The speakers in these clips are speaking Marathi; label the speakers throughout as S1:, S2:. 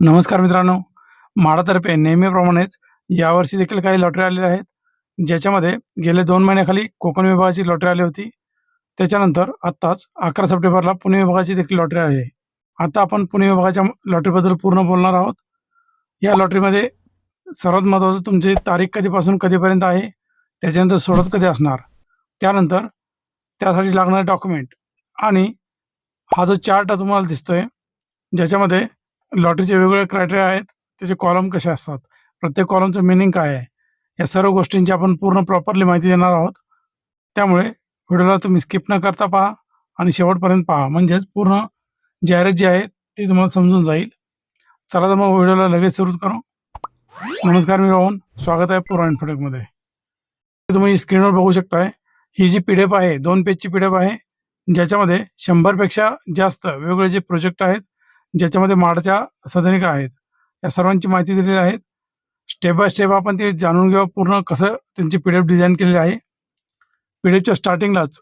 S1: नमस्कार मित्रांनो. म्हाडातर्फे नेहमीप्रमाणेच यावर्षी देखील काही लॉटरी आलेल्या आहेत. ज्याच्यामध्ये गेले दोन महिन्याखाली कोकण विभागाची लॉटरी आली होती. त्याच्यानंतर आत्ताच अकरा सप्टेंबरला पुणे विभागाची देखील लॉटरी आली आहे. आता आपण पुणे विभागाच्या लॉटरीबद्दल पूर्ण बोलणार आहोत. या लॉटरीमध्ये सर्वात महत्त्वाचं तुमची तारीख कधीपासून कधीपर्यंत आहे त्याच्यानंतर सोडत कधी असणार त्यानंतर त्यासाठी लागणारे डॉक्युमेंट आणि हा जो चार्ट तुम्हाला दिसतोय ज्याच्यामध्ये लॉटरीचे वेगवेगळे क्रायटेरिया आहेत. त्याचे कॉलम कसे असतात? प्रत्येक कॉलमचं मिनिंग काय आहे? या सर्व गोष्टींची आपण पूर्ण प्रॉपरली माहिती देणार आहोत. त्यामुळे व्हिडिओला तुम्ही स्किप न करता पहा आणि शेवटपर्यंत पहा. म्हणजेच पूर्ण जाहिरात जी आहे ती तुम्हाला समजून जाईल. चला तर मग व्हिडिओला लगेच सुरू करू. नमस्कार मी रोहन स्वागत आहे पुरा इन्फोटेकमध्ये तुम्ही स्क्रीनवर बघू शकताय ही जी पी आहे दोन पेजची पी आहे ज्याच्यामध्ये शंभरपेक्षा जास्त वेगवेगळे जे प्रोजेक्ट आहेत ज्याच्यामध्ये माडाच्या सदनिका आहेत. या सर्वांची माहिती दिलेली आहे. स्टेप बाय स्टेप आपण ते जाणून घेऊ पूर्ण कसं त्यांची पी डी एफ डिझाईन केलेली आहे. पी डी एफच्या स्टार्टिंगलाच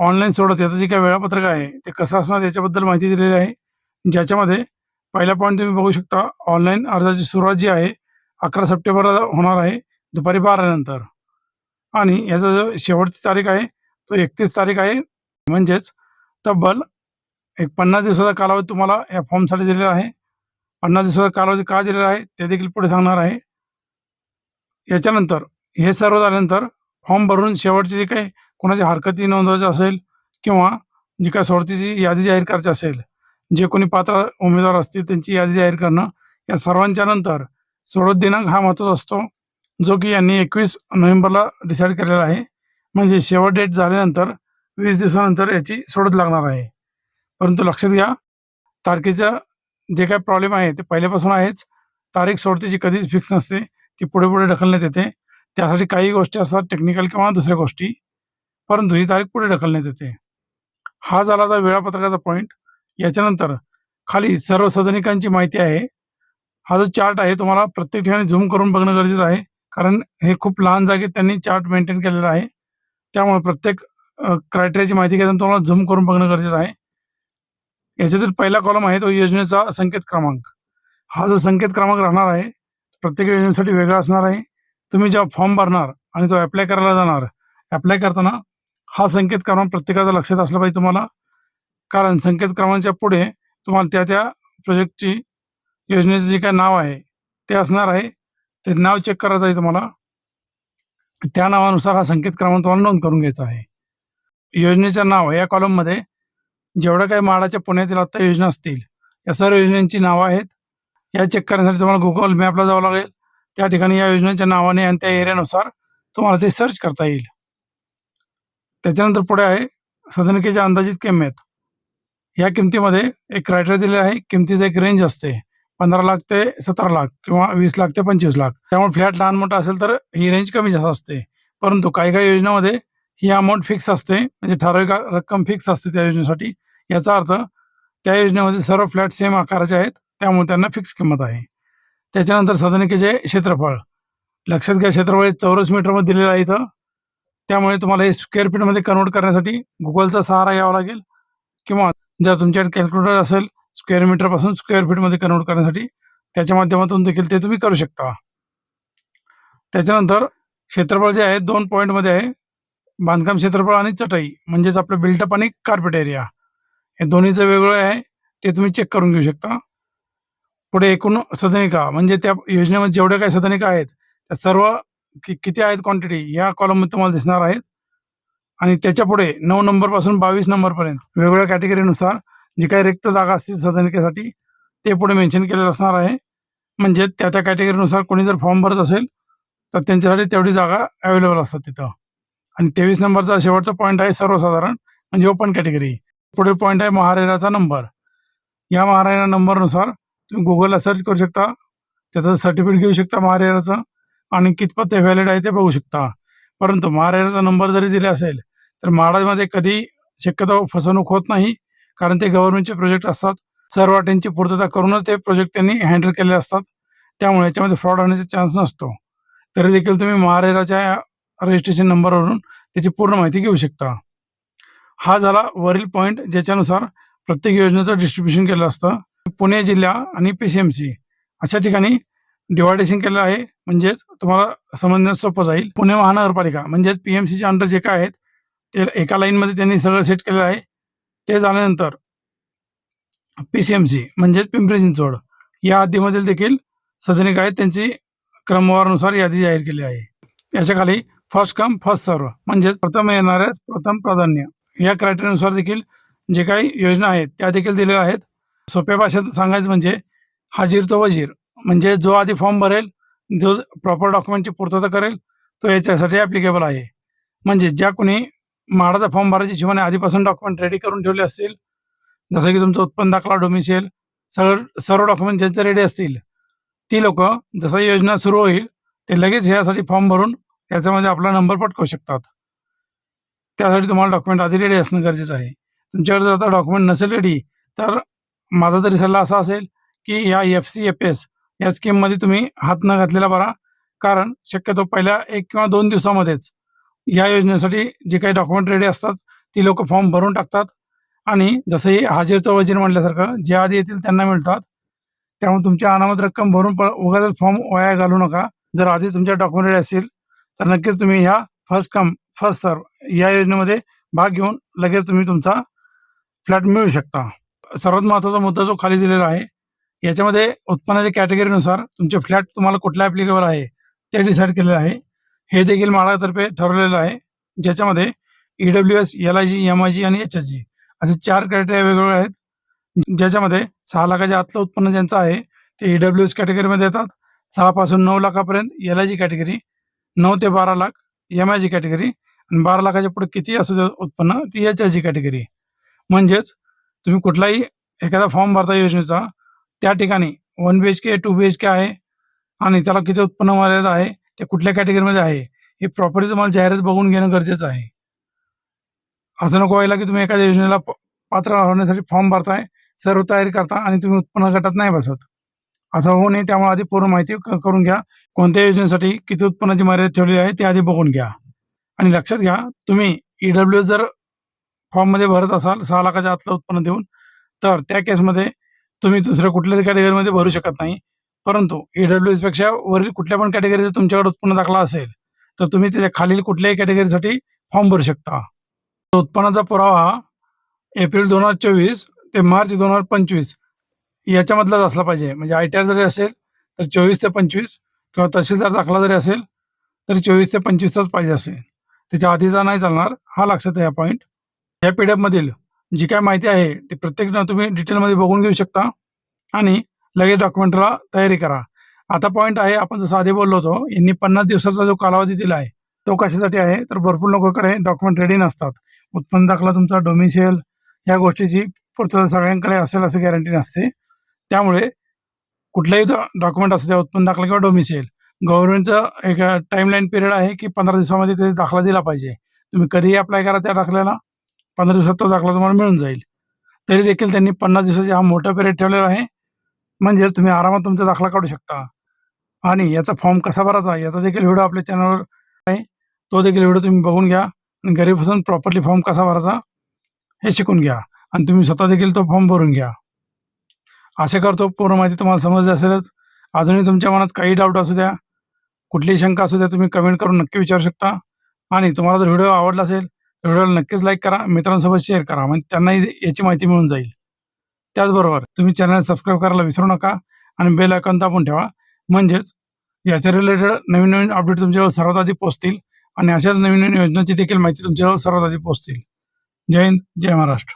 S1: ऑनलाईन सोडत याचं जे काही वेळापत्रक आहे ते कसं असणार याच्याबद्दल माहिती दिलेली आहे. ज्याच्यामध्ये पहिला पॉईंट तुम्ही बघू शकता ऑनलाईन अर्जाची सुरुवात जी आहे अकरा सप्टेंबरला होणार आहे दुपारी बारानंतर आणि याचा जो शेवटची तारीख आहे तो एकतीस तारीख आहे. म्हणजेच तब्बल एक पन्नास दिवसाचा कालावधी तुम्हाला या फॉर्मसाठी दिलेला आहे. पन्नास दिवसाचा कालावधी का दिलेला आहे ते देखील पुढे सांगणार आहे. याच्यानंतर हे सर्व झाल्यानंतर फॉर्म भरून शेवटची जी काही कोणाची हरकती नोंदवायची असेल किंवा जी काय सोडतीची यादी जाहीर करायची असेल जे कोणी पात्र उमेदवार असतील त्यांची यादी जाहीर करणं या सर्वांच्या नंतर सोडत दिनांक हा महत्त्वाचा असतो जो की यांनी एकवीस नोव्हेंबरला डिसाईड केलेला आहे. म्हणजे शेवट डेट झाल्यानंतर वीस दिवसानंतर याची सोडत लागणार आहे. परंतु लक्षात घ्या तारखेचं जे काय प्रॉब्लेम आहे ते पहिल्यापासून आहेच. तारीख सोडतीची कधीच फिक्स नसते ती पुढे पुढे ढकलण्यात येते. त्यासाठी काही गोष्टी असतात टेक्निकल किंवा दुसऱ्या गोष्टी. परंतु ही तारीख पुढे ढकलण्यात येते. हा झाला आता वेळापत्रकाचा पॉईंट याच्यानंतर खाली सर्व सदनिकांची माहिती आहे. हा जो चार्ट आहे तुम्हाला प्रत्येक ठिकाणी झूम करून बघणं गरजेचं आहे. कारण हे खूप लहान जागेत त्यांनी चार्ट मेंटेन केलेला आहे. त्यामुळे प्रत्येक क्रायटेरियाची माहिती घेताना तुम्हाला झूम करून बघणं गरजेचं आहे. याच्यातील पहिला कॉलम आहे तो योजनेचा संकेत क्रमांक. हा जो संकेत क्रमांक राहणार आहे प्रत्येक योजनेसाठी वेगळा असणार आहे. तुम्ही जेव्हा फॉर्म भरणार आणि तो अप्लाय करायला जाणार अप्लाय करताना हा संकेत क्रमांक प्रत्येकाचा लक्षात असला पाहिजे तुम्हाला. कारण संकेत क्रमांकाच्या पुढे तुम्हाला त्या त्या प्रोजेक्टची योजनेचं जे काय नाव आहे ते असणार आहे. ते नाव चेक करायचं आहे तुम्हाला. त्या नावानुसार हा संकेत क्रमांक तुम्हाला नोंद करून घ्यायचा आहे. योजनेचं नाव या कॉलममध्ये जेवढ्या काही माडाच्या पुण्यातील आत्ता योजना असतील या सर्व योजनांची नावं आहेत. या चेक करण्यासाठी तुम्हाला गुगल मॅपला जावं लागेल. त्या ठिकाणी या योजनेच्या नावाने आणि त्या एरियानुसार तुम्हाला ते सर्च करता येईल. त्याच्यानंतर पुढे आहे सदनिकेच्या अंदाजित किंमत. या किमतीमध्ये एक क्रायटेरिया दिलेला आहे किमतीचं एक रेंज असते. पंधरा लाख ते सतरा लाख किंवा वीस लाख ते पंचवीस लाख. त्यामुळे फ्लॅट लहान मोठा असेल तर ही रेंज कमी जास्त असते. परंतु काही काही योजनामध्ये ही अमाऊंट फिक्स असते म्हणजे ठराविक रक्कम फिक्स असते त्या योजनेसाठी. याचा अर्थ त्या योजनेमध्ये सर्व फ्लॅट सेम आकाराचे आहेत त्यामुळे त्यांना फिक्स किंमत आहे. त्याच्यानंतर सदनिकेचे क्षेत्रफळ. लक्षात घ्या क्षेत्रफळ चौरस मीटरमध्ये दिलेलं आहे इथं. त्यामुळे तुम्हाला हे स्क्वेअर फीटमध्ये कन्वर्ट करण्यासाठी गुगलचा सहारा घ्यावा लागेल. किंवा जर तुमच्याकडे कॅल्क्युलेटर असेल स्क्वेअर मीटरपासून स्क्वेअर फीटमध्ये कन्वर्ट करण्यासाठी त्याच्या माध्यमातून देखील ते तुम्ही करू शकता. त्याच्यानंतर क्षेत्रफळ जे आहे दोन पॉईंटमध्ये आहे. बांधकाम क्षेत्रफळ आणि चटई म्हणजेच आपलं बिल्टअप आणि कार्पेट एरिया हे दोन्हीचं वेगळं आहे ते तुम्ही चेक करून घेऊ शकता. पुढे एकूण सदनिका म्हणजे त्या योजनेमध्ये जेवढ्या काही सदनिका आहेत त्या सर्व कि किती आहेत क्वांटिटी या कॉलममध्ये तुम्हाला दिसणार आहेत. आणि त्याच्या पुढे नऊ नंबरपासून बावीस नंबरपर्यंत वेगवेगळ्या कॅटेगरीनुसार जी काही रिक्त जागा असतील सदनिकेसाठी ते पुढे मेन्शन केलेलं असणार आहे. म्हणजे त्या त्या कॅटेगरीनुसार कोणी जर फॉर्म भरत असेल तर त्यांच्यासाठी तेवढी जागा अवेलेबल असतात तिथं. आणि तेवीस नंबरचा शेवटचा पॉईंट आहे सर्वसाधारण म्हणजे ओपन कॅटेगरी पुढील पॉईंट आहे महारेराचा नंबर या महारेरा नंबरनुसार तुम्ही गुगलला सर्च करू शकता. त्याचं सर्टिफिकेट घेऊ शकता महारेराचं आणि कितपत ते व्हॅलिड आहे ते बघू शकता. परंतु महारेराचा नंबर जरी दिला असेल तर महाराजमध्ये कधी शक्यतो फसवणूक होत नाही. कारण ते गव्हर्नमेंटचे प्रोजेक्ट असतात. सर्व अटींची पूर्तता करूनच ते प्रोजेक्ट त्यांनी हँडल केले असतात. त्यामुळे याच्यामध्ये फ्रॉड होण्याचा चान्स नसतो. तरी देखील तुम्ही महारेराच्या रजिस्ट्रेशन नंबरवरून त्याची पूर्ण माहिती घेऊ शकता. हा झाला वरील पॉईंट ज्याच्यानुसार प्रत्येक योजनेचं डिस्ट्रीब्युशन केलं असतं. पुणे जिल्हा आणि पी सी एम सी अशा ठिकाणी डिवायडेशन केलेलं आहे. म्हणजेच तुम्हाला समजण्यास सोपं जाईल. पुणे महानगरपालिका म्हणजेच पी एम सीच्या अंडर जे काय आहेत ते एका लाईनमध्ये त्यांनी सगळं सेट केलेलं आहे. ते झाल्यानंतर पी सी एम सी म्हणजेच पिंपरी चिंचवड या हद्दीमधील देखील सदनिक आहेत. त्यांची क्रमवारानुसार यादी जाहीर केली आहे. याच्या खाली फर्स्ट कम फर्स्ट सर्व म्हणजेच प्रथम येणाऱ्यास प्रथम प्राधान्य. या क्रायटेरियानुसार देखील जे काही योजना आहेत त्या देखील दिलेल्या आहेत. सोप्या भाषेत सांगायचं म्हणजे हाजीर तो वजीर. म्हणजे जो आधी फॉर्म भरेल जो प्रॉपर डॉक्युमेंटची पूर्तता करेल तो याच्यासाठी ॲप्लिकेबल आहे. म्हणजे ज्या कोणी म्हाडाचा फॉर्म भरायच्या हिशोबाने आधीपासून डॉक्युमेंट रेडी करून ठेवले असतील जसं की तुमचं उत्पन्न दाखला डोमिशियल सगळं सर्व डॉक्युमेंट ज्यांचे रेडी असतील ती लोक जसं योजना सुरू होईल ते लगेच ह्यासाठी फॉर्म भरून याच्यामध्ये आपला नंबर पटकवू शकतात. त्यासाठी तुम्हाला डॉक्युमेंट आधी रेडी असणं गरजेचं आहे. तुमच्याकडे जर आता डॉक्युमेंट नसेल रेडी तर माझा तरी सल्ला असा असेल की या एफ सी एफ एस या स्कीममध्ये तुम्ही हात न घातलेला बरा कारण शक्यतो पहिल्या एक किंवा दोन दिवसामध्येच या योजनेसाठी जे काही डॉक्युमेंट रेडी असतात ती लोक फॉर्म भरून टाकतात. आणि जसंही हाजीरचं वजीर म्हटल्यासारखं जे आधी येतील त्यांना मिळतात. त्यामुळे तुमची अनामत रक्कम भरून उगाच फॉर्म वाया घालू नका. जर आधी तुमच्या डॉक्युमेंट रेडी असतील तर नक्कीच तुम्ही ह्या फर्स्ट कम फर्स्ट सर्व या योजनेमध्ये भाग घेऊन लगेच तुम्ही तुमचा फ्लॅट मिळू शकता. सर्वात महत्त्वाचा मुद्दा जो खाली दिलेला आहे याच्यामध्ये उत्पन्नाच्या कॅटेगरीनुसार तुमचे फ्लॅट तुम्हाला कुठल्या ॲप्लिकेबल आहे ते डिसाईड केलेलं आहे. हे देखील माळातर्फे ठरवलेलं आहे ज्याच्यामध्ये E W S L I G M I G आणि एच आय जी असे चार क्रायटेरिया वेगवेगळे आहेत ज्याच्यामध्ये सहा लाखाच्या आतलं उत्पन्न ज्यांचं आहे ते ई डब्ल्यू एस कॅटेगरीमध्ये येतात. सहापासून नऊ लाखापर्यंत एल आय जी कॅटेगरी नऊ ते बारा lakh M I G category आणि बारा लाखाच्या पुढे किती असू दे उत्पन्न ती एच आय जी कॅटेगरी म्हणजेच तुम्ही कुठलाही एखादा फॉर्म भरता योजनेचा त्या ठिकाणी one B H K two B H K आहे आणि त्याला किती उत्पन्न मर्यादा आहे ते कुठल्या कॅटेगरीमध्ये आहे हे प्रॉपर्टी तुम्हाला जाहिरात बघून घेणं गरजेचं आहे. असं नको व्हायला की तुम्ही एखाद्या योजनेला प- पात्र होण्यासाठी फॉर्म भरताय सर्व तयारी करता आणि तुम्ही उत्पन्न गटात नाही बसत. असं होऊ नये त्यामुळे आधी पूर्ण माहिती करून घ्या. कोणत्या योजनेसाठी किती उत्पन्नाची मर्यादा ठेवली आहे ते आधी बघून घ्या. आणि लक्षात घ्या तुम्ही ई डब्ल्यू जर फॉर्ममध्ये भरत असाल सहा लाखाच्या आतलं उत्पन्न देऊन तर त्या केसमध्ये तुम्ही दुसऱ्या कुठल्याच कॅटेगरीमध्ये भरू शकत नाही. परंतु ई डब्ल्यू वरील कुठल्या पण कॅटेगरीचं तुमच्याकडे उत्पन्न दाखला असेल तर तुम्ही त्याच्या खालील कुठल्याही कॅटेगरीसाठी फॉर्म भरू शकता. उत्पन्नाचा पुरावा एप्रिल दोन हजार चोवीस ते मार्च दोन हजार पंचवीस याच्यामधलाच असला पाहिजे. म्हणजे आय टी आर जरी असेल तर चोवीस ते पंचवीस किंवा तहसीलदार दाखला जरी असेल तर चोवीस ते पंचवीसचाच पाहिजे असेल. त्याच्या आधीचा नाही चालणार हा लक्षात या पॉईंट या पी डी एफमधील जी काय माहिती आहे ती प्रत्येक तुम्ही डिटेलमध्ये बघून घेऊ शकता आणि लगेच डॉक्युमेंटला तयारी करा. आता पॉईंट आहे आपण जसं आधी बोललो होतो यांनी पन्नास दिवसाचा जो कालावधी दिला आहे तो कशासाठी आहे? तर भरपूर लोकांकडे डॉक्युमेंट रेडी नसतात. उत्पन्न दाखला तुमचा डोमिशियल या गोष्टीची पूर्तता सगळ्यांकडे असेल असं गॅरंटी नसते. त्यामुळे कुठलाही डॉक्युमेंट असू द्या उत्पन्न दाखला किंवा डोमिसाईल गव्हर्नमेंटचं एक टाईमलाईन पिरियड आहे की पंधरा दिवसामध्ये ते दाखला दिला पाहिजे. तुम्ही कधीही अप्लाय करा त्या दाखल्याला पंधरा दिवसात तो दाखला तुम्हाला मिळून जाईल. तरी देखील त्यांनी पन्नास दिवसाचा हा मोठा पिरियड ठेवलेला आहे. म्हणजे तुम्ही आरामात तुमचा दाखला काढू शकता. आणि याचा फॉर्म कसा भरायचा याचा देखील व्हिडिओ आपल्या चॅनलवर आहे. तो देखील व्हिडिओ तुम्ही बघून घ्या. आणि घरी बसून प्रॉपरली फॉर्म कसा भरायचा हे शिकून घ्या. आणि तुम्ही स्वतः देखील तो फॉर्म भरून घ्या. असे करतो. पूर्ण माहिती तुम्हाला समजली असेलच. अजूनही तुमच्या मनात काही डाऊट असू द्या कुठलीही शंका असू द्या तुम्ही कमेंट करून नक्की विचारू शकता. आणि तुम्हाला जर व्हिडिओ आवडला असेल तर व्हिडिओला नक्कीच लाईक करा मित्रांसोबत शेअर करा. म्हणजे त्यांनाही याची माहिती मिळून जाईल. त्याचबरोबर तुम्ही चॅनल सबस्क्राईब करायला विसरू नका आणि बेल आयकॉन दाबून ठेवा. म्हणजेच याच्या रिलेटेड नवीन नवीन अपडेट तुमच्याजवळ सर्वात आधी पोहोचतील आणि अशाच नवीन नवीन योजनांची देखील माहिती तुमच्याजवळ सर्वात आधी पोहोचतील. जय हिंद जय महाराष्ट्र.